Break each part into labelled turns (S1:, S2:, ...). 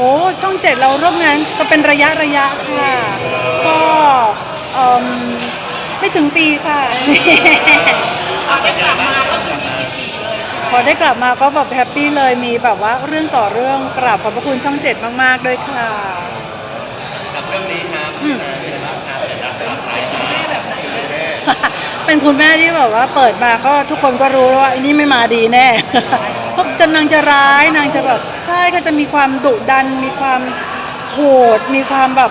S1: โอ้ช่องเจ็ดเราร่วมงานก็เป็นระยะระยะค่ะ ก็เอิ่มไม่ถึงปีค่ะ
S2: พอได้กลับมาก็คือมีทีทีเลยใช่ไหม
S1: พอได้กลับมาก็แบบแฮปปี้เลยมีแบบว่าเรื่องต่อเรื่องกราบขอบพระคุณช่องเจ็ดมาก ๆ ด้วยค่ะ
S3: กับเรื่องนี้ครับ
S1: อืม
S3: เป็นไงบ้างครับแต่รักจะรับไรครับ
S2: แม่แบบไหนแม่
S1: เป็นคุณแม่ที่แบบว่าเปิดมาก็ทุกคนก็รู้แล้วว่าไอ้นี่ไม่มาดีแน่ เพราะจนนางจะร้ายนางจะแบบใช่ก็จะมีความดุดัน มีความโหด มีความแบบ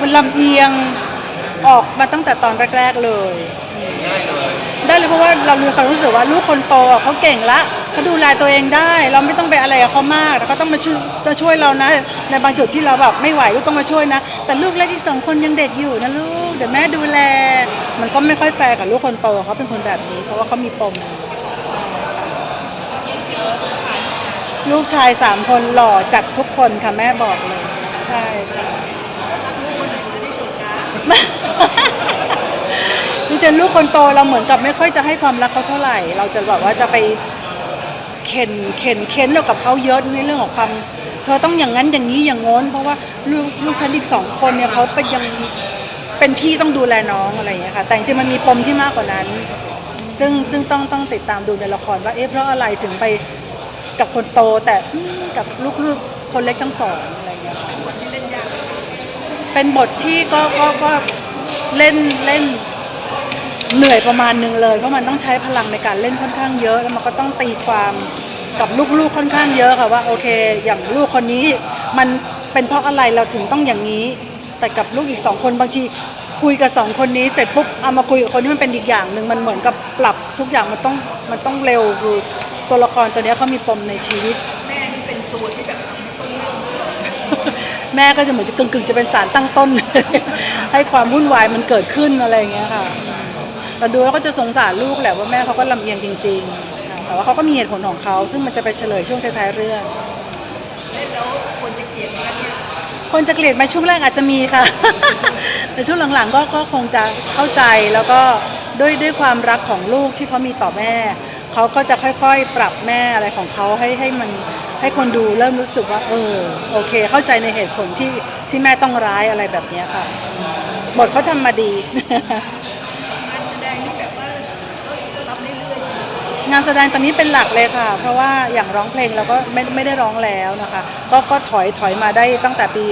S1: มันลำเอียงออกมาตั้งแต่ตอนแรก ๆเลย
S3: ง่ายเลย
S1: ได้เลยเพราะว่าเรามีความรู้สึกว่าลูกคนโตอะเขาเก่งละเขาดูแลตัวเองได้ เราไม่ต้องไปอะไรกับเขามากแต่เขาต้องมาช่วยมาช่วยเรานะ ในบางจุดที่เราแบบไม่ไหวลูกต้องมาช่วยนะ แต่ลูกเล็กอีกสองคนยังเด็กอยู่นะลูกเดี๋ยวแม่ดูแล มันก็ไม่ค่อยแฟร์กับลูกคนโตเขาเป็นคนแบบนี้ เพราะว่าเขามีปม ลูกชายสามคนหล่อจัดทุกคนค่ะแม่บอกเลย ใช่ค่ะ
S2: รักลูกคนไหนมากที่สุดคะ
S1: คือเจนลูกคนโตเราเหมือนกับไม่ค่อยจะให้ความรักเขาเท่าไหร่ เราจะแบบว่าจะไปเข็นเข็นเข็นเรากับเขาเยอะในเรื่องของความเธอต้องอย่างนั้นอย่างนี้อย่างโน้น เพราะว่าลูกลูกฉันอีกสองคนเนี่ยเขาเป็นยังเป็นพี่ต้องดูแลน้องอะไรอย่างเงี้ยค่ะ แต่จริงๆมันมีปมที่มากกว่านั้น ซึ่งซึ่งต้องต้องติดตามดูในละครว่าเอ๊ะเพราะอะไรถึงไป กับคนโตแต่กับลูกๆคนเล็กทั้งสองอะไรอย่างเงี้ยค่ะ
S2: คนที่เล่นยาก
S1: เป็นบทที่ก็ก็ก็เล่นเล่นเหนื่อยประมาณหนึ่งเลยเพราะมันต้องใช้พลังในการเล่นค่อนข้างเยอะแล้วมันก็ต้องตีความกับลูกๆค่อนข้างเยอะค่ะว่าโอเค อย่างลูกคนนี้มันเป็นเพราะอะไรเราถึงต้องอย่างนี้ แต่กับลูกอีกสองคนบางทีคุยกับสองคนนี้เสร็จปุ๊บเอามาคุยกับคนที่มันเป็นอีกอย่างหนึ่งมันเหมือนกับปรับทุกอย่างมันต้องมันต้องเร็วคือ ตัวละครตัวเนี้ยเขามีปมในชีวิต
S2: แม่นี่เป็นตัวที่แบบทำให้ต้นเรื่อง
S1: แม่ก็จะเหมือนจะกึ่งกึ่งๆจะเป็นสารตั้งต้น ให้ความวุ่นวายมันเกิดขึ้นอะไรอย่างเงี้ยค่ะเราดูแล้วก็จะสงสารลูกแหละว่าแม่เขาก็ลำเอียงจริงๆค่ะแต่ว่าเขาก็มีเหตุผลของเขาซึ่งมันจะไปเฉลยช่วงท้ายๆเรื่อง
S2: เล่นแล้วคนจะเกลียดไหมคะเนี่ย
S1: คนจะเกลียดไหมช่วงแรกอาจจะมีค่ะ แต่ช่วงหลังๆก็ก็คงจะเข้าใจแล้วก็ด้วยด้วยความรักของลูกที่เขามีต่อแม่ เขาก็จะค่อยๆ ปรับแม่อะไรของเขาให้ให้มันให้คนดูเริ่มรู้สึกว่า เออโอเค เข้าใจในเหตุผลที่ที่แม่ต้องร้ายอะไรแบบนี้ค่ะบทเขาทำมาดี
S2: งานแสดงนี่แบบว่าเอ้ยก็รับเรื่อยๆ
S1: งานแสดงตอนนี้เป็นหลักเลยค่ะ เพราะว่าอย่างร้องเพลงเราก็ไม่ไม่ได้ร้องแล้วนะคะ ก็ก็ถอยถอยมาได้ตั้งแต่ปี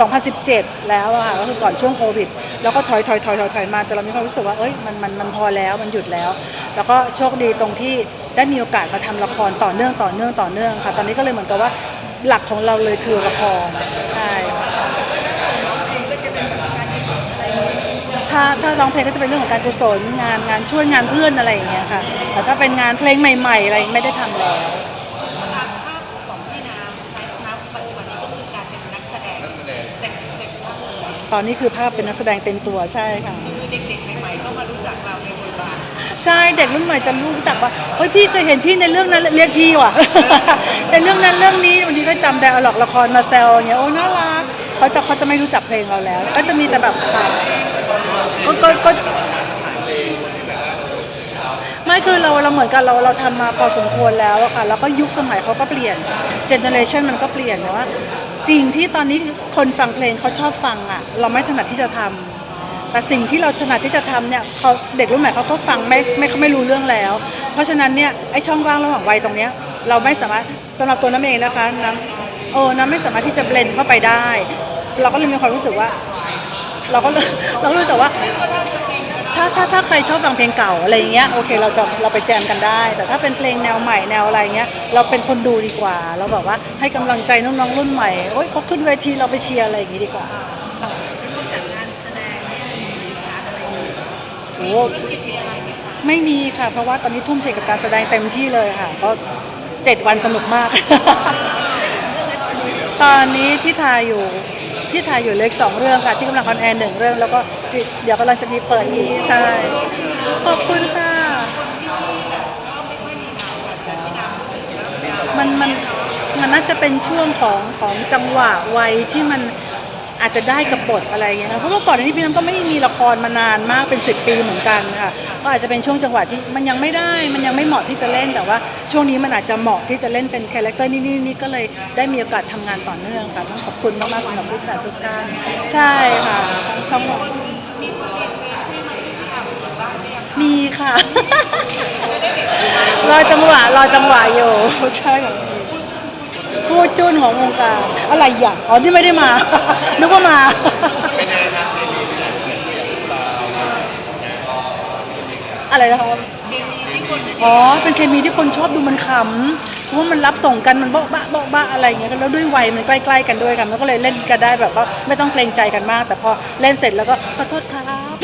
S1: 2017 แล้วอะค่ะก็คือก่อนช่วงโควิด แล้วก็ถอยถอยถอยถอยถอยมาจนเรามีความรู้สึกว่าเอ้ยมันมันมันพอแล้วมันหยุดแล้ว แล้วก็โชคดีตรงที่ได้มีโอกาสมาทำละครต่อเนื่องต่อเนื่องต่อเนื่องค่ะ ตอนนี้ก็เลยเหมือนกับว่าหลักของเราเลยคือละครใช่
S2: เองก็จะเป็นแบบการกุศลอะไรอย่างเงี้ย
S1: ถ้าถ้าร้องเพลงก็จะเป็นเรื่องของการกุศลงานงานช่วยงานเพื่อนอะไรอย่างเงี้ยค่ะ แต่ถ้าเป็นงานเพลงใหม่ ๆ อะไรไม่ได้ทำแล้ว
S2: ตามภาพของพี่น้ำน้ำปัจจุบันนี้ก็คือการเป็นนักแสดง
S3: นักแสดง
S2: เด็กเด็กมากเลย
S1: ตอนนี้คือภาพเป็นนักแสดงเต็มตัวใช่ค่ะ
S2: คือเด็กๆใหม่ๆก็มารู้จักเราในบทบาท
S1: ใช่เด็กรุ่นใหม่จะรู้จักว่าเฮ้ยพี่เคยเห็นพี่ในเรื่องนั้นเรียกพี่ว่ะ ในเรื่องนั้นเรื่องนี้บางทีก็จำได้เอาหลอกละครมาแซวอย่างเงี้ยโอ้น่ารัก เขาจะเขาจะไม่รู้จักเพลงเราแล้ว ก็จะมีแต่แบบค่ะก็ก็ก็ไม่คือเราเราเหมือนกันเราเราทำมาพอสมควรแล้วอะค่ะแล้วก็ยุคสมัยเขาก็เปลี่ยนเจเนอเรชันมันก็เปลี่ยนแต่ว่าจริงที่ตอนนี้คนฟังเพลงเขาชอบฟังอะเราไม่ถนัดที่จะทำแต่สิ่งที่เราถนัดที่จะทำเนี่ยเขาเด็กรุ่นใหม่เขาก็ฟังไม่ไม่เขาไม่รู้เรื่องแล้ว เพราะฉะนั้นเนี่ยไอ้ช่องว่างระหว่างวัยตรงเนี้ยเราไม่สามารถสำหรับตัวน้ำเองนะคะน้ำเออน้ำไม่สามารถที่จะเบลนเข้าไปได้ เราก็เลยมีความรู้สึกว่า เราก็เลยเราก็รู้สึกว่า ถ้าถ้าถ้าใครชอบฟังเพลงเก่าอะไรอย่างเงี้ยโอเคเราจะเราไปแจมกันได้ แต่ถ้าเป็นเพลงแนวใหม่แนวอะไรเงี้ยเราเป็นคนดูดีกว่า เราแบบว่าให้กำลังใจน้องๆรุ่นใหม่โอ้ยเขาขึ้นเวทีเราไปเชียร์อะไรอย่างงี้ดีกว่าค่ะ
S2: นอกจากงานแสดงเนี่ยมีงานอะไรอีก
S1: โอ้
S2: ธุรกิจอะไรไหมคะ
S1: ไม่มีค่ะ เพราะว่าตอนนี้ทุ่มเทกับการแสดงเต็มที่เลยค่ะ ก็เจ็ดวันสนุกมาก ตอนนี้ที่ถ่ายอยู่ ที่ถ่ายอยู่เล็กสองเรื่องค่ะ ที่กำลังคอนแอร์หนึ่งเรื่อง แล้วก็เดี๋ยวกำลังจะมีเปิดอีกใช่ขอบคุณค่ะมันมันมันน่าจะเป็นช่วงของของจังหวะวัยที่มัน อาจจะได้กับบทอะไรอย่างเงี้ยค่ะเพราะว่าก่อนหน้านี้พี่น้ำก็ไม่มีละครมานานมากเป็น 10 ปีเหมือนกันค่ะก็อาจจะเป็นช่วงจังหวะที่มันยังไม่ได้ มันยังไม่เหมาะที่จะเล่นแต่ว่า ช่วงนี้มันอาจจะเหมาะที่จะเล่นเป็นคาแรคเตอร์นี่นี่นี่ก็เลยได้มีโอกาสทำงานต่อเนื่องค่ะต้องขอบคุณมากๆสำหรับผู้จัดทุกท่านใช่ค่ะทั้งหมด
S2: มีคนเรียนเวรให้มาที่อ่ำหรือบ้างหรือยัง
S1: มีค่ะ รอจังหวะรอจังหวะอยู่ใช่ค่ะ ผู้จุนของวงการอะไรอย่างอ๋อที่ไม่ได้มา นึกว่ามา
S3: เป็นไงครับในมีหลายคนเชียร์เรา
S1: อะไรนะคะ
S2: เคมีที่คน
S1: อ๋อ เป็นเคมีที่คนชอบดูมันขำ เพราะว่ามันรับส่งกันมันโบ๊ะบะโบ๊ะบะอะไรอย่างเงี้ย แล้วด้วยวัยมันใกล้ ๆ กันด้วยกันมันก็เลยเล่นกันได้แบบว่าไม่ต้องเกรงใจกันมาก แต่พอเล่นเสร็จแล้วก็ขอโทษครับ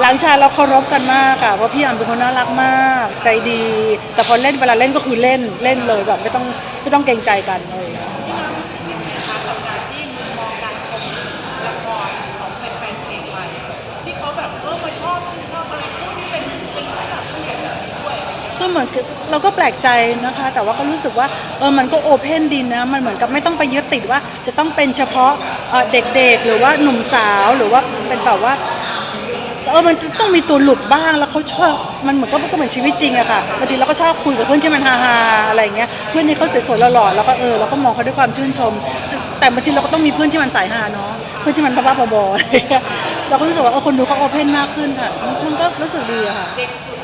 S2: หลัง
S1: ชาเราเคารพกันมากค่ะเพราะพี่อันเป็นคนน่ารักมาก ใจดี แต่พอเล่นเวลาเล่นก็คือเล่นเล่นเลยแบบไม่ต้องไม่ต้องเกรงใจกันเลย
S2: พี่น้ำรู้สึกยังไงคะกับการที่มุมมองการชมละครของแฟนๆเพลงไปที่เขาแบบเออมาชอบชื่นชอบอะไรผู้ที่เป็นเป็นผู้หลักผู้ใหญ่แบบนี้ด้วยอะไรอย่างเงี้ย
S1: ก็เหมือนกับเราก็แปลกใจนะคะ แต่ว่าก็รู้สึกว่าเออมันก็โอเพนดีนะ มันเหมือนกับไม่ต้องไปยึดติดว่า จะต้องเป็นเฉพาะเอ่อเด็กๆ หรือว่าหนุ่มสาวหรือว่าเป็นแบบว่า เออมันต้องมีตัวหลุดบ้างแล้วเขาชอบมันเหมือนก็ก็เหมือนชีวิตจริงอะค่ะบางทีเราก็ชอบคุยกับเพื่อนที่มันฮาๆอะไรเงี้ยเพื่อนที่เขาสวยๆหล่อๆแล้วก็เออเราก็มองเขาด้วยความชื่นชม แต่บางทีเราก็ต้องมีเพื่อนที่มันสายฮาเนาะเพื่อนที่มันบ้าๆบอๆอะไรเงี้ยเราก็รู้สึกว่าเออคนดูเขาโอเพนมากขึ้นค่ะมันมันก็รู้สึกดีอะค่ะ
S2: เด็กสุด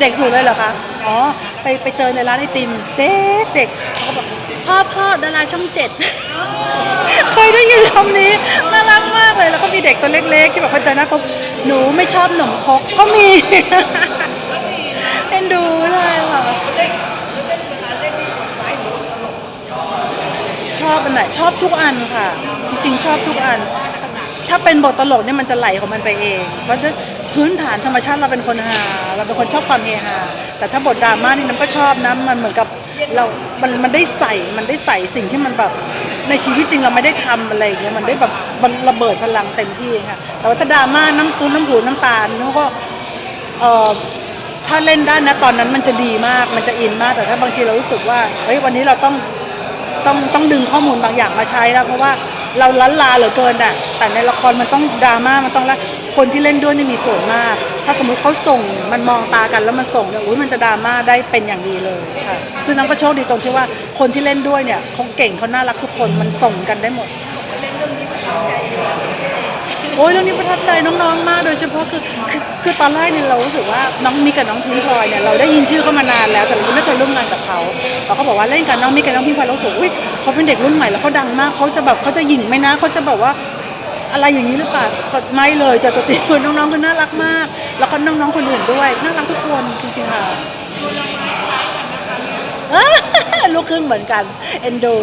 S1: เด็กสุดเลยเหรอคะ อ๋อ ไปไปเจอในร้านไอติมเด็กเด็กเขาก็บอก พ่อพ่อดาราช่องเจ็ด เคยได้ยินคำนี้น่ารักมากเลย แล้วก็มีเด็กตัวเล็กๆ ที่แบบพอเจอหน้าปุ๊บหนูไม่ชอบหนมครกก็มีเอ็นดูใช่ค่ะชอบอันไหนชอบทุกอันค่ะ จริงๆชอบทุกอัน ถ้าเป็นบทตลกเนี่ยมันจะไหลของมันไปเองเพราะด้วยพื้นฐานธรรมชาติเราเป็นคนฮาเราเป็นคนชอบความเฮฮาแต่ถ้าบทดราม่านี่น้ำก็ชอบนะมันเหมือนกับ เรา มันมันได้ใส่ มันได้ใส่สิ่งที่มันแบบในชีวิตจริงเราไม่ได้ทำอะไรอย่างเงี้ยมันได้แบบมันระเบิดพลังเต็มที่ค่ะ แต่ว่าถ้าดราม่าน้ำตูนน้ำหูน้ำตาลนั่ก็เอ่อถ้าเล่นได้นะตอนนั้นมันจะดีมากมันจะอินมาก แต่ถ้าบางทีเรารู้สึกว่าเฮ้ยวันนี้เราต้องต้องต้องดึงข้อมูลบางอย่างมาใช้แล้วเพราะว่าเราล้านลาเหลือเกินอะแต่ในละครมันต้องดราม่ามันต้องละคนที่เล่นด้วยนี่มีส่วนมาก ถ้าสมมุติเขาส่งมันมองตากันแล้วมันส่งเนี่ยอุ้ยมันจะดราม่าได้เป็นอย่างดีเลยค่ะซึ่งน้องก็โชคดีตรงที่ว่าคนที่เล่นด้วยเนี่ยเขาเก่งเขาน่ารักทุกคนมันส่งกันได้หมดโอ้ยเรื่องนี้ประทับใจน้องๆ มาก โดยเฉพาะคือคือคือตอนแรกเนี่ยเรารู้สึกว่าน้องมิกกับน้องพิงพลอยเนี่ยเราได้ยินชื่อเขามานานแล้วแต่เราไม่เคยร่วมงานกับเขาเราก็บอกว่าเล่นกับน้องมิกกับน้องพิงพลอยเรารู้สึกอุ้ยเขาเป็นเด็กรุ่นใหม่แล้วเขาดังมากเขาจะแบบเขาจะหยิ่งไหมนะเขาจะแบบว่า อะไรอย่างนี้หรือเปล่าก็ไม่เลยเจอตัวจริงน้องๆคือน่ารักมาก แล้วก็น้องๆคนอื่นด้วยน่ารักทุกคนจริงๆค่ะ
S2: ดูละไม้ล้ากันนะคะ
S1: ลูกครึ่งเหมือนกันเอนดู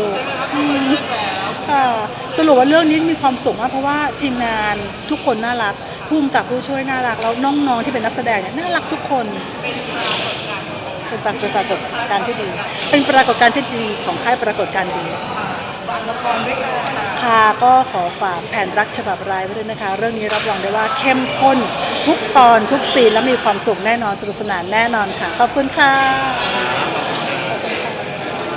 S2: เลือกแล้ว
S1: ค่ะสรุปว่าเรื่องนี้มีความสุขมากเพราะว่าทีมงานทุกคนน่ารักทุ่มกับผู้ช่วยน่ารักแล้วน้องๆที่เป็นนักแสดงเนี่ยน่ารักทุกคนเป็นปรากฏการณ์ที่ดี เป็นปรากฏการณ์ที่ดีของค่ายปรากฏการณ์ดี
S2: บางละครด้วยกัน ค่ะ
S1: ค่ะก็ขอฝากแผนรักฉบับรายไว้ด้วยนะคะ เรื่องนี้รับรองได้ว่าเข้มข้น ทุกตอนทุกซีนและมีความสุขแน่นอนสนุกสนานแน่นอนค่ะ ขอบคุณค่ะ